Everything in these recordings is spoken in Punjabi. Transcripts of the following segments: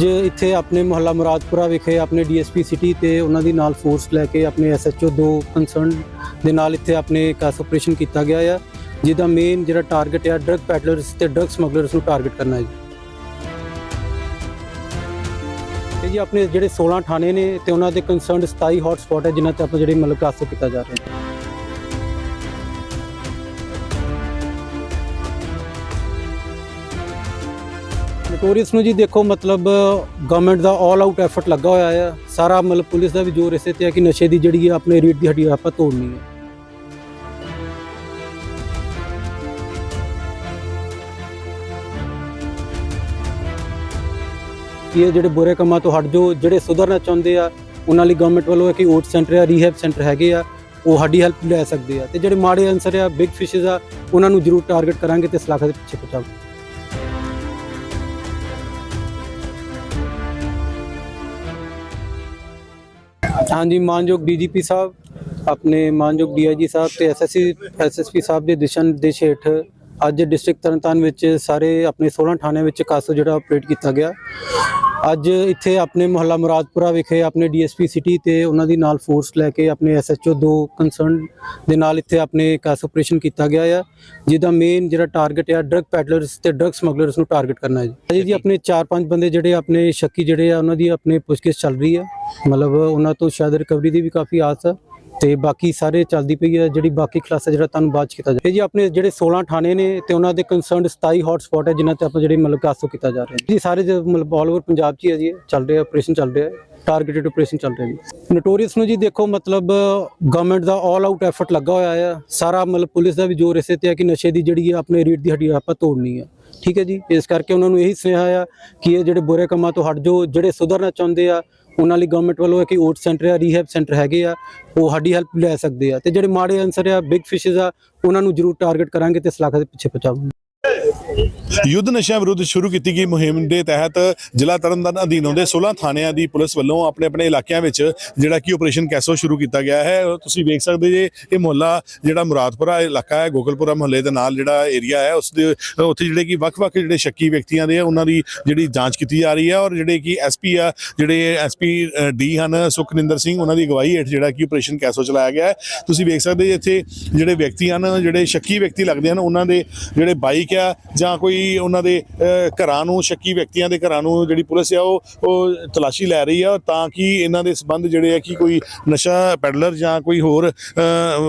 ਜੇ ਇੱਥੇ ਆਪਣੇ ਮੁਹੱਲਾ ਮੁਰਾਦਪੁਰਾ ਵਿਖੇ ਆਪਣੇ ਡੀਐਸਪੀ ਸਿਟੀ ਤੇ ਉਹਨਾਂ ਦੀ ਨਾਲ ਫੋਰਸ ਲੈ ਕੇ ਆਪਣੇ ਐਸਐਚਓ ਦੋ ਕੰਸਰਨ ਦੇ ਨਾਲ ਇੱਥੇ ਆਪਣੇ ਕਾਸ ਆਪਰੇਸ਼ਨ ਕੀਤਾ ਗਿਆ ਆ, ਜਿਹਦਾ ਮੇਨ ਜਿਹੜਾ ਟਾਰਗੇਟ ਆ ਡਰਗ ਪੈਡਲਰਸ ਤੇ ਡਰਗ ਸਮਗਲਰਸ ਨੂੰ ਟਾਰਗੇਟ ਕਰਨਾ ਹੈ ਜੀ। ਤੇ ਜੀ ਆਪਣੇ ਜਿਹੜੇ 16 ਥਾਣੇ ਨੇ ਤੇ ਉਹਨਾਂ ਦੇ ਕੰਸਰਨਡ 27 ਹੌਟ ਸਪੌਟ ਹੈ, ਜਿਨ੍ਹਾਂ ਤੇ ਆਪਾਂ ਜਿਹੜੇ ਮਤਲਬ ਕਾਸ ਕੀਤਾ ਜਾ ਰਿਹਾ ਹੈ। ਨੋਟੋਰੀਅਸ ਨੂੰ ਜੀ ਦੇਖੋ, ਮਤਲਬ ਗਵਰਨਮੈਂਟ ਦਾ ਆਲ ਆਊਟ ਐਫਰਟ ਲੱਗਾ ਹੋਇਆ ਆ। ਸਾਰਾ, ਮਤਲਬ, ਪੁਲਿਸ ਦਾ ਵੀ ਜ਼ੋਰ ਇਸੇ ਤੇ ਹੈ ਕਿ ਨਸ਼ੇ ਦੀ ਜਿਹੜੀ ਹੈ ਆਪਣੇ ਰੇਟ ਦੀ ਹੱਡੀ ਆਪਾਂ ਤੋੜਨੀ ਹੈ ਕਿ ਇਹ ਜਿਹੜੇ ਬੁਰੇ ਕੰਮਾਂ ਤੋਂ ਹਟ ਜੋ ਜਿਹੜੇ ਸੁਧਰਨਾ ਚਾਹੁੰਦੇ ਆ, ਉਹਨਾਂ ਲਈ ਗਵਰਨਮੈਂਟ ਵੱਲੋਂ ਹੈ ਕਿ ਓਟ ਸੈਂਟਰ ਆ ਰੀਹੈਬ ਸੈਂਟਰ ਹੈਗੇ ਆ, ਉਹ ਸਾਡੀ ਹੈਲਪ ਲੈ ਸਕਦੇ ਆ। ਤੇ ਜਿਹੜੇ ਮਾੜੇ ਅਨਸਰ ਆ ਬਿਗ ਫਿਸ਼ਸ ਆ, ਉਹਨਾਂ ਨੂੰ ਜ਼ਰੂਰ ਟਾਰਗੇਟ ਕਰਾਂਗੇ ਤੇ ਸਲਾਖਾਂ ਦੇ ਪਿੱਛੇ ਪਹੁੰਚਾਵਾਂਗੇ। ਹਾਂਜੀ, ਮਾਨਯੋਗ ਡੀਜੀਪੀ ਸਾਹਿਬ, ਆਪਣੇ ਮਾਨਯੋਗ ਡੀਆਈਜੀ ਸਾਹਿਬ ਤੇ ਐਸਐਸਸੀ ਐਸਐਸਪੀ ਸਾਹਿਬ ਦੇ ਦਿਸ਼ਾ ਨਿਰਦੇਸ਼ ਹੇਠ ਅੱਜ ਡਿਸਟ੍ਰਿਕਟ ਤਰਨਤਾਰਨ ਵਿੱਚ ਸਾਰੇ ਆਪਣੇ 16 ਥਾਣਿਆਂ ਵਿੱਚ ਕਾਸੋ ਜਿਹੜਾ ਆਪਰੇਟ ਕੀਤਾ ਗਿਆ। ਅੱਜ ਇੱਥੇ ਆਪਣੇ ਮੁਹੱਲਾ ਮੁਰਾਦਪੁਰਾ ਵਿਖੇ ਆਪਣੇ ਡੀਐਸਪੀ ਸਿਟੀ ਤੇ ਉਹਨਾਂ ਦੀ ਨਾਲ ਫੋਰਸ ਲੈ ਕੇ ਆਪਣੇ ਐਸਐਚਓ ਦੋ ਕੰਸਰਨ ਦੇ ਨਾਲ ਇੱਥੇ ਆਪਣੇ ਕਾਸ ਆਪਰੇਸ਼ਨ ਕੀਤਾ ਗਿਆ ਆ ਜਿਹਦਾ ਮੇਨ ਜਿਹੜਾ ਟਾਰਗੇਟ ਆ ਡਰਗ ਪੈਡਲਰਸ ਤੇ ਡਰਗ ਸਮਗਲਰਸ ਨੂੰ ਟਾਰਗੇਟ ਕਰਨਾ ਹੈ ਜੀ। ਅਜੇ ਜੀ ਆਪਣੇ 4-5 ਬੰਦੇ ਜਿਹੜੇ ਆਪਣੇ ਸ਼ੱਕੀ ਜਿਹੜੇ ਆ ਉਹਨਾਂ ਦੀ ਆਪਣੇ ਪੁੱਛਗਿੱਛ ਚੱਲ ਰਹੀ ਆ। ਮਤਲਬ ਉਹਨਾਂ ਤੋਂ ਸ਼ਾਇਦ ਰਿਕਵਰੀ ਦੀ ਵੀ ਕਾਫੀ ਆਸ ਆ। ਤੇ ਬਾਕੀ ਸਾਰੇ ਚੱਲਦੀ ਪਈ ਹੈ, ਜਿਹੜੀ ਬਾਕੀ ਕਲਾਸ ਹੈ ਜਿਹੜਾ ਤੁਹਾਨੂੰ ਬਾਅਦ ਚ ਕੀਤਾ ਜਾਏ ਜੀ ਆਪਣੇ ਜਿਹੜੇ 16 ਥਾਣੇ ਨੇ ਤੇ ਉਹਨਾਂ ਦੇ ਕੰਸਰਨਡ 27 ਹੌਟ ਸਪੌਟ ਹੈ ਜਿਨ੍ਹਾਂ ਤੇ ਆਪਾਂ ਜਿਹੜੇ ਮਤਲਬ ਕਾਸੋ ਕੀਤਾ ਜਾ ਰਿਹਾ ਜੀ ਸਾਰੇ ਮਤਲਬ ਆਲ ਓਵਰ ਪੰਜਾਬ ਚ ਹੀ ਹੈ ਜੀ, ਚੱਲ ਰਿਹਾ ਆਪਰੇਸ਼ਨ ਚੱਲ ਰਿਹਾ ਟਾਰਗੇਟਡ ਆਪਰੇਸ਼ਨ ਚੱਲ ਰਿਹਾ ਜੀ। ਨੋਟੋਰੀਅਸ ਨੂੰ ਜੀ ਦੇਖੋ ਮਤਲਬ ਗਵਰਨਮੈਂਟ ਦਾ ਆਲ ਆਊਟ ਐਫਰਟ ਲੱਗਾ ਹੋਇਆ ਆ ਸਾਰਾ ਮਤਲਬ ਪੁਲਿਸ ਦਾ ਵੀ ਜ਼ੋਰ ਇਸੇ ਤੇ ਹੈ ਕਿ ਨਸ਼ੇ ਦੀ ਜਿਹੜੀ ਹੈ ਆਪਣੇ ਰੀਟ ਦੀ ਹੱਡੀ ਆਪਾਂ ਤੋੜਨੀ ਹੈ। ਠੀਕ ਹੈ ਜੀ, ਇਸ ਕਰਕੇ ਉਹਨਾਂ ਨੂੰ ਇਹੀ ਸੁਨੇਹਾ ਆ ਕਿ ਇਹ ਜਿਹੜੇ ਬੁਰੇ ਕੰਮਾਂ ਤੋਂ ਹਟ ਜੋ ਜਿਹੜੇ ਸੁਧਰਨਾ ਚਾਹੁੰਦੇ ਆ ਉਹਨਾਂ ਲਈ ਗਵਰਨਮੈਂਟ ਵੱਲੋਂ ਹੈ ਕਿ ਓਟ ਸੈਂਟਰ ਆ ਰੀਹੈਬ ਸੈਂਟਰ ਹੈਗੇ ਆ, ਉਹ ਸਾਡੀ ਹੈਲਪ ਲੈ ਸਕਦੇ ਆ। ਤੇ ਜਿਹੜੇ ਮਾੜੇ ਅਨਸਰ ਆ ਬਿਗ ਫਿਸ਼ਸ ਆ, ਉਹਨਾਂ ਨੂੰ ਜ਼ਰੂਰ ਟਾਰਗੇਟ ਕਰਾਂਗੇ ਤੇ ਸਲਾਖਾਂ ਦੇ ਪਿੱਛੇ ਪਹੁੰਚਾਵਾਂਗੇ। ਯੁੱਧ ਨਸ਼ਿਆਂ ਵਿਰੁੱਧ ਸ਼ੁਰੂ ਕੀਤੀ ਗਈ ਮੁਹਿੰਮ ਦੇ ਤਹਿਤ ਜ਼ਿਲ੍ਹਾ ਤਰਨਤਾਰਨ ਅਧੀਨ ਆਉਂਦੇ 16 ਥਾਣਿਆਂ ਦੀ ਪੁਲਿਸ ਵੱਲੋਂ ਆਪਣੇ ਆਪਣੇ ਇਲਾਕਿਆਂ ਵਿੱਚ ਜਿਹੜਾ ਕਿ ਆਪਰੇਸ਼ਨ ਕੈਸੋ ਸ਼ੁਰੂ ਕੀਤਾ ਗਿਆ ਹੈ। ਔਰ ਤੁਸੀਂ ਵੇਖ ਸਕਦੇ ਜੇ ਇਹ ਮੁਹੱਲਾ ਜਿਹੜਾ ਮੁਰਾਦਪੁਰਾ ਇਲਾਕਾ ਹੈ, ਗੋਕਲਪੁਰਾ ਮੁਹੱਲੇ ਦੇ ਨਾਲ ਜਿਹੜਾ ਏਰੀਆ ਹੈ, ਉਸ ਦੇ, ਉੱਥੇ ਜਿਹੜੇ ਕਿ ਵੱਖ-ਵੱਖ ਜਿਹੜੇ ਸ਼ੱਕੀ ਵਿਅਕਤੀਆਂ ਦੇ ਆ ਉਹਨਾਂ ਦੀ ਜਿਹੜੀ ਜਾਂਚ ਕੀਤੀ ਜਾ ਰਹੀ ਹੈ ਔਰ ਜਿਹੜੇ ਕਿ ਐਸਪੀ ਆ, ਜਿਹੜੇ ਐਸਪੀ ਡੀ ਹਨ, ਸੁਖਨਿੰਦਰ ਸਿੰਘ, ਉਹਨਾਂ ਦੀ ਅਗਵਾਈ ਹੇਠ ਜਿਹੜਾ ਕਿ ਆਪਰੇਸ਼ਨ ਕੈਸੋ ਚਲਾਇਆ ਗਿਆ ਹੈ। ਤੁਸੀਂ ਵੇਖ ਸਕਦੇ ਜੇ ਇੱਥੇ ਜਿਹੜੇ ਵਿਅਕਤੀ ਹਨ, ਜਿਹੜੇ ਸ਼ੱਕੀ ਵਿਅਕਤੀ ਲੱਗਦੇ ਹਨ, ਉਹਨਾਂ ਦੇ ਜਿਹੜੇ ਬਾਈਕ ਆ ਜਾਂ ਕੋਈ ਉਹਨਾਂ ਦੇ ਘਰਾਂ ਨੂੰ ਸ਼ੱਕੀ ਵਿਅਕਤੀਆਂ ਦੇ ਘਰਾਂ ਨੂੰ ਜਿਹੜੀ ਪੁਲਿਸ ਆ ਉਹ ਤਲਾਸ਼ੀ ਲੈ ਰਹੀ ਆ ਤਾਂ ਕਿ ਇਹਨਾਂ ਦੇ ਸਬੰਧ ਜਿਹੜੇ ਆ ਕਿ ਕੋਈ ਨਸ਼ਾ ਪੈਡਲਰ ਜਾਂ ਕੋਈ ਹੋਰ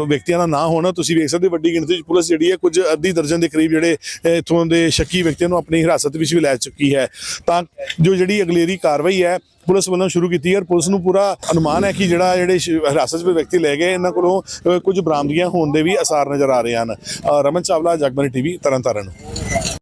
ਵਿਅਕਤੀਆਂ ਦਾ ਨਾ ਹੋਣਾ। ਤੁਸੀਂ ਵੇਖ ਸਕਦੇ ਵੱਡੀ ਗਿਣਤੀ ਵਿੱਚ ਪੁਲਿਸ ਜਿਹੜੀ ਹੈ ਕੁਝ ਅੱਧੀ ਦਰਜਨ ਦੇ ਕਰੀਬ ਜਿਹੜੇ ਅਹ, ਇੱਥੋਂ ਦੇ ਸ਼ੱਕੀ ਵਿਅਕਤੀਆਂ ਨੂੰ ਆਪਣੀ ਹਿਰਾਸਤ ਵਿੱਚ ਵੀ ਲੈ ਚੁੱਕੀ ਹੈ। ਤਾਂ ਜੋ ਜਿਹੜੀ ਅਗਲੇਰੀ ਕਾਰਵਾਈ ਹੈ ਪੁਲਿਸ ਵੱਲੋਂ ਸ਼ੁਰੂ ਕੀਤੀ ਹੈ ਔਰ ਪੁਲਿਸ ਨੂੰ ਪੂਰਾ ਅਨੁਮਾਨ ਹੈ ਕਿ ਜਿਹੜਾ ਜਿਹੜੇ ਹਿਰਾਸਤ ਵਿੱਚ ਵਿਅਕਤੀ ਲੈ ਗਏ ਇਹਨਾਂ ਕੋਲੋਂ ਕੁਝ ਬਰਾਮਦਗੀਆਂ ਹੋਣ ਦੇ ਵੀ ਅਸਾਰ ਨਜ਼ਰ ਆ ਰਹੇ ਹਨ। ਰਮਨ ਚਾਵਲਾ ਜਗਬਾਨੀ ਟੀਵੀ ਤਰਨਤਾਰਨ।